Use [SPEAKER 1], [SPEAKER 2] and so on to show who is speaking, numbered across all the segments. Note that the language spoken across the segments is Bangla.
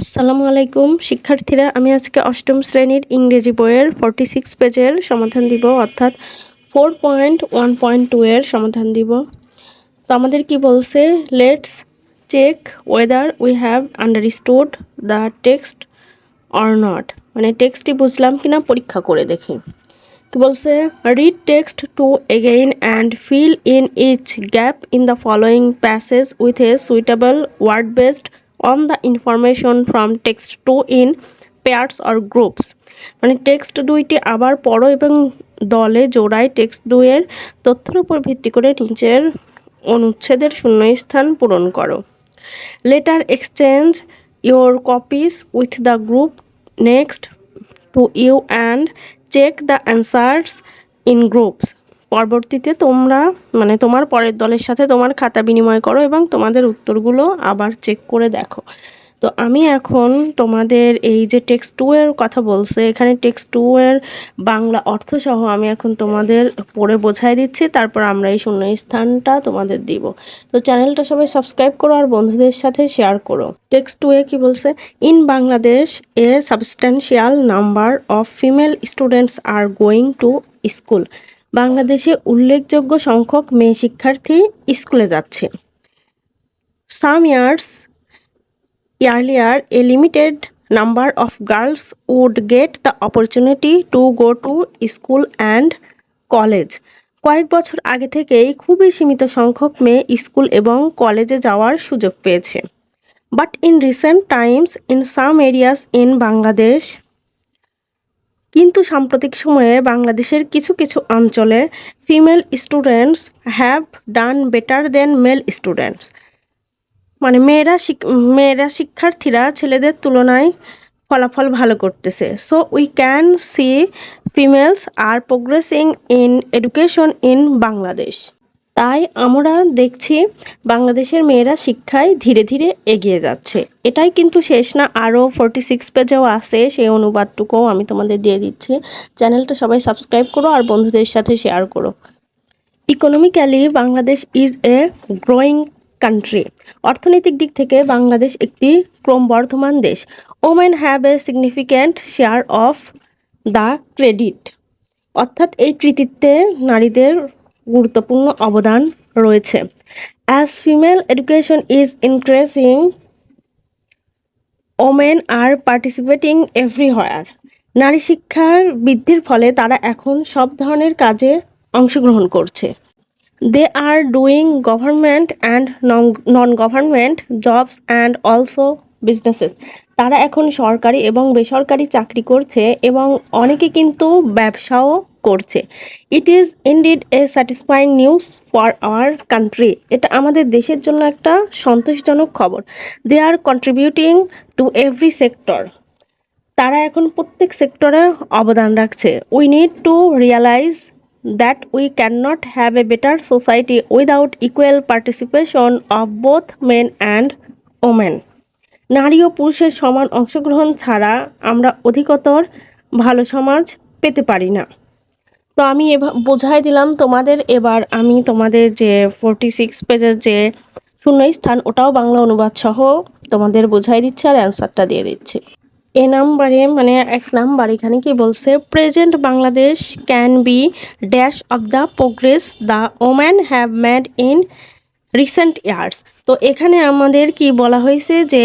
[SPEAKER 1] আসসালামু আলাইকুম। শিক্ষার্থীরা, আমি আজকে অষ্টম শ্রেণির ইংরেজি বইয়ের ফর্টি সিক্স পেজের সমাধান দিব, অর্থাৎ four point one point two এর সমাধান দিব। তো আমাদের কি বলছে? Let's check whether we have understood the text or not মানে টেক্সটটি বুঝলাম কিনা পরীক্ষা করে দেখি। কি বলছে? Read text two again and fill in each gap in the following passage with a suitable word based on the information from text two in pairs or groups মানে টেক্সট দুইটি আবার পড়ো এবং দলে জোড়ায় টেক্সট দুইয়ের তথ্যের উপর ভিত্তি করে নিচের অনুচ্ছেদের শূন্যস্থান পূরণ করো। Later exchange your copies with the group next to you and check the answers in groups পরবর্তীতে তোমরা মানে তোমার পরের দলের সাথে তোমার খাতা বিনিময় করো এবং তোমাদের উত্তরগুলো আবার চেক করে দেখো। তো আমি এখন তোমাদের এই যে টেক্সট টু এর কথা বলছে, এখানে টেক্সট টু এর বাংলা অর্থ সহ আমি এখন তোমাদের পড়ে বোঝাই দিচ্ছি, তারপর আমরা এই শূন্য স্থানটা তোমাদের দিব। তো চ্যানেলটা সবাই সাবস্ক্রাইব করো আর বন্ধুদের সাথে শেয়ার করো। টেক্সট টু এ কি বলছে? In Bangladesh a substantial number of female students are going to school বাংলাদেশে উল্লেখযোগ্য সংখ্যক মেয়ে শিক্ষার্থী স্কুলে যাচ্ছে। Some years earlier a limited number of girls would get the opportunity to go to school and college কয়েক বছর আগে থেকেই খুবই সীমিত সংখ্যক মেয়ে স্কুল এবং কলেজে যাওয়ার সুযোগ পেয়েছে। But in recent times in some areas in Bangladesh কিন্তু সাম্প্রতিক সময়ে বাংলাদেশের কিছু কিছু অঞ্চলে female students have done better than male students মানে মেয়েরা মেয়েরা শিক্ষার্থীরা ছেলেদের তুলনায় ফলাফল ভালো করতেছে। So we can see females are progressing in education in Bangladesh তাই আমরা দেখছি বাংলাদেশের মেয়েরা শিক্ষায় ধীরে ধীরে এগিয়ে যাচ্ছে। এটাই কিন্তু শেষ না, আরও ফোরটি সিক্স পেজেও আছে, সেই অনুবাদটুকুও আমি তোমাদের দিয়ে দিচ্ছি। চ্যানেলটা সবাই সাবস্ক্রাইব করো আর বন্ধুদের সাথে শেয়ার করো। Economically Bangladesh is a growing country অর্থনৈতিক দিক থেকে বাংলাদেশ একটি ক্রমবর্ধমান দেশ। Women have a significant share of the credit অর্থাৎ এই কৃতিত্বে নারীদের গুরুত্বপূর্ণ অবদান রয়েছে। As female education is increasing women are participating everywhere নারী শিক্ষার বৃদ্ধির ফলে তারা এখন সব ধরনের কাজে অংশগ্রহণ করছে। They are doing government and non government jobs and also businesses তারা এখন সরকারি এবং বেসরকারি চাকরি করছে এবং অনেকে কিন্তু ব্যবসাও করছে। It is indeed a satisfying news for our country এটা আমাদের দেশের জন্য একটা সন্তোষজনক খবর। They are contributing to every sector তারা এখন প্রত্যেক সেক্টরে অবদান রাখছে। We need to realize that we can not have a better society without equal participation of both men and women নারী ও পুরুষের সমান অংশগ্রহণ ছাড়া আমরা অধিকতর ভালো সমাজ পেতে পারি না। তো আমি এবার বোঝাই দিলাম তোমাদের এবার আমি তোমাদের যে ফোরটি সিক্স পেজের যে শূন্য স্থান, ওটাও বাংলা অনুবাদ সহ তোমাদের বোঝাই দিচ্ছে আর অ্যান্সারটা দিয়ে দিচ্ছি। এ নাম্বারে মানে এক নাম্বার এখানে কি বলছে present Bangladesh can be dash of the progress the woman have made in recent years তো এখানে আমাদের কি বলা হয়েছে যে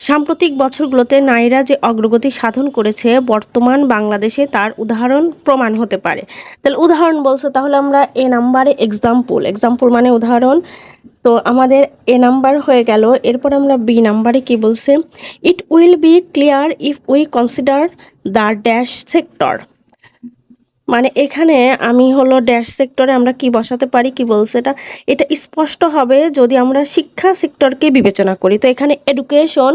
[SPEAKER 1] সাম্প্রতিক বছরগুলোতে নারীরা যে অগ্রগতি সাধন করেছে, বর্তমান বাংলাদেশে তার উদাহরণ প্রমাণ হতে পারে। তাহলে উদাহরণ বলছো, তাহলে আমরা এ নাম্বারে এক্সাম্পল এক্সাম্পল মানে উদাহরণ। তো আমাদের এ নাম্বার হয়ে গেল, এরপর আমরা বি নাম্বারে কি বলছে? It will be clear if we consider the dash sector মানে এখানে আমি হলো ড্যাশ সেক্টরে আমরা কি বসাতে পারি, কি বলছে এটা? এটা স্পষ্ট হবে যদি আমরা শিক্ষা সেক্টরকে বিবেচনা করি। তো এখানে এডুকেশন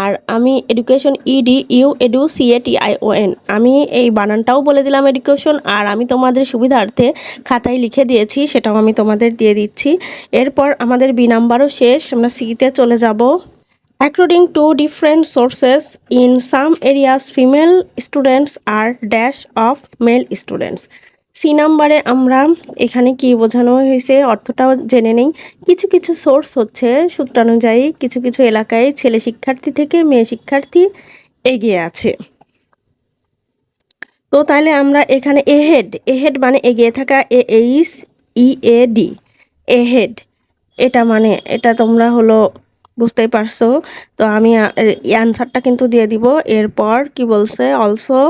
[SPEAKER 1] আর আমি education E D U edu C A T I O N এই বানানটাও বলে দিলাম এডুকেশন আর আমি তোমাদের সুবিধার্থে খাতায় লিখে দিয়েছি, সেটাও আমি তোমাদের দিয়ে দিচ্ছি। এরপর আমাদের বি নাম্বারও শেষ, আমরা সিতে চলে যাব। According to different sources, in some areas female students are dash of male students. C নাম্বারে আমরা এখানে কি বোঝানো হয়েছে অর্থটাও জেনে নেই। কিছু কিছু সোর্স হচ্ছে সূত্রানুযায়ী কিছু কিছু এলাকায় ছেলে শিক্ষার্থী থেকে মেয়ে শিক্ষার্থী এগিয়ে আছে। তো তাহলে আমরা এখানে এহেড এহেড মানে এগিয়ে থাকা A H E A D ahead এটা মানে এটা তোমরা হলো বুঝতেই পারছ। তো আমি অ্যান্সারটা কিন্তু দিয়ে দিব। এরপর কি বলছে? Also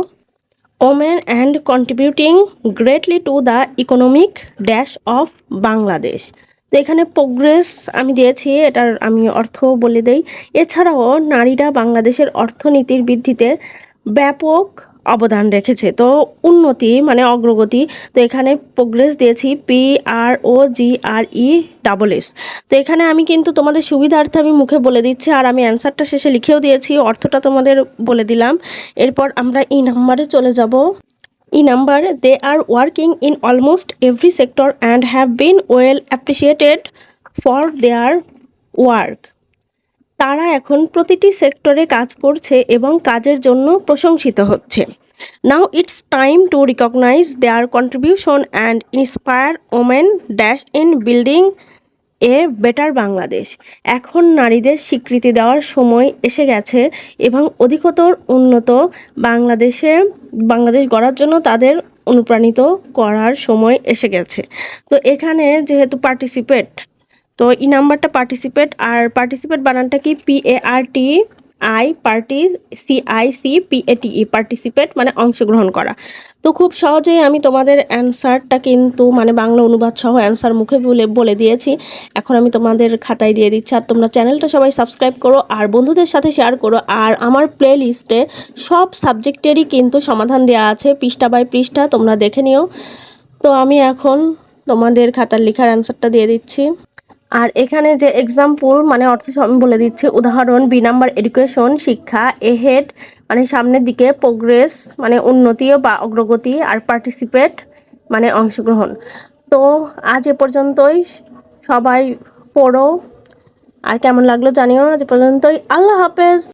[SPEAKER 1] women and contributing greatly to the economic dash of Bangladesh তো এখানে প্রোগ্রেস আমি দিয়েছি, এটার আমি অর্থ বলে দেই। এছাড়াও, নারীরা বাংলাদেশের অর্থনীতির বৃদ্ধিতে ব্যাপক অবদান রেখেছে। তো উন্নতি মানে অগ্রগতি। তো এখানে প্রোগ্রেস দিয়েছি P R O G R E double S তো এখানে আমি কিন্তু তোমাদের সুবিধার্থে আমি মুখে বলে দিচ্ছি আর আমি অ্যান্সারটা শেষে লিখেও দিয়েছি, অর্থটা তোমাদের বলে দিলাম। এরপর আমরা এই নাম্বারে চলে যাব। E number they are working in almost every sector and have been well appreciated for their work তারা এখন প্রতিটি সেক্টরে কাজ করছে এবং কাজের জন্য প্রশংসিত হচ্ছে। Now it's time to recognize their contribution and inspire women dash in building a better Bangladesh এখন নারীদের স্বীকৃতি দেওয়ার সময় এসে গেছে এবং অধিকতর উন্নত বাংলাদেশে বাংলাদেশ গড়ার জন্য তাদের অনুপ্রাণিত করার সময় এসে গেছে। তো এখানে যেহেতু পার্টিসিপেট তো এই নাম্বারটা পার্টিসিপেট আর পার্টিসিপেট বানানটা কি? P A R T I parti C I C P A T E participate মানে অংশগ্রহণ করা। তো খুব সহজেই আমি তোমাদের অ্যান্সারটা কিন্তু মানে বাংলা অনুবাদ সহ অ্যান্সার মুখে বলে বলে দিয়েছি। এখন আমি তোমাদের খাতায় দিয়ে দিচ্ছি, আর তোমরা চ্যানেলটা সবাই সাবস্ক্রাইব করো, আর বন্ধুদের সাথে শেয়ার করো, আর আমার প্লে লিস্টে সব সাবজেক্টেরই কিন্তু সমাধান দেওয়া আছে, পৃষ্ঠা বাই পৃষ্ঠা, তোমরা দেখে নিও। তো আমি এখন তোমাদের খাতার লেখার অ্যান্সারটা দিয়ে দিচ্ছি। আর এখানে যে এক্সাম্পল মানে অর্থ আমি বলে দিচ্ছি, উদাহরণ বি নাম্বার এডুকেশন শিক্ষা এহেড মানে সামনের দিকে প্রোগ্রেস মানে উন্নতি বা অগ্রগতি আর পার্টিসিপেট মানে অংশগ্রহণ। তো আজ এ পর্যন্তই, সবাই পড়ো, আর কেমন লাগল জানিও আজ পর্যন্তই। আল্লাহ হাফেজ!